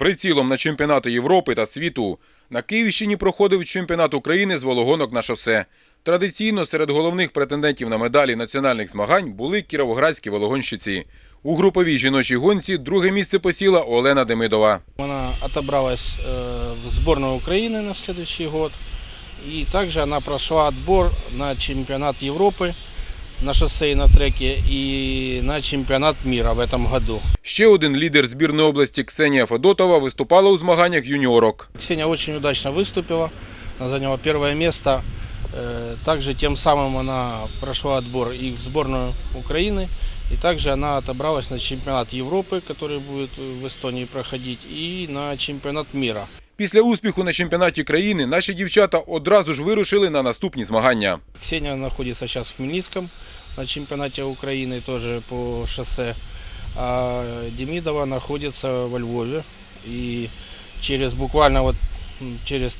З прицілом на чемпіонати Європи та світу на Київщині проходив чемпіонат України з вологонок на шосе. Традиційно серед головних претендентів на медалі національних змагань були кіровоградські вологонщиці. У груповій жіночій гонці друге місце посіла Олена Демидова. Она отобралась э, в сборную Украины на следующий год. И также она прошла отбор на чемпионат Европы на шоссе и на треке и на чемпионат мира в этом году. Ще один лідер збірної області Ксенія Федотова виступала у змаганнях юніорок. Ксения очень удачно выступила, она заняла первое место. Э, Также тем самым она прошла отбор и в сборную Украины, и также она отобралась на чемпионат Европы, который будет в Эстонии проходить, и на чемпионат мира. Після успіху на чемпіонаті країни наші дівчата одразу ж вирушили на наступні змагання. Ксения находится сейчас в Хмельницком на чемпионате Украины тоже по шоссе. А Демидова находится во Львове. И через буквально вот через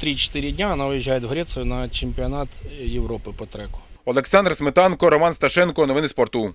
3-4 дня она уезжает в Грецию на чемпионат Европы по треку. Олександр Сметанко, Роман Сташенко. Новини спорту.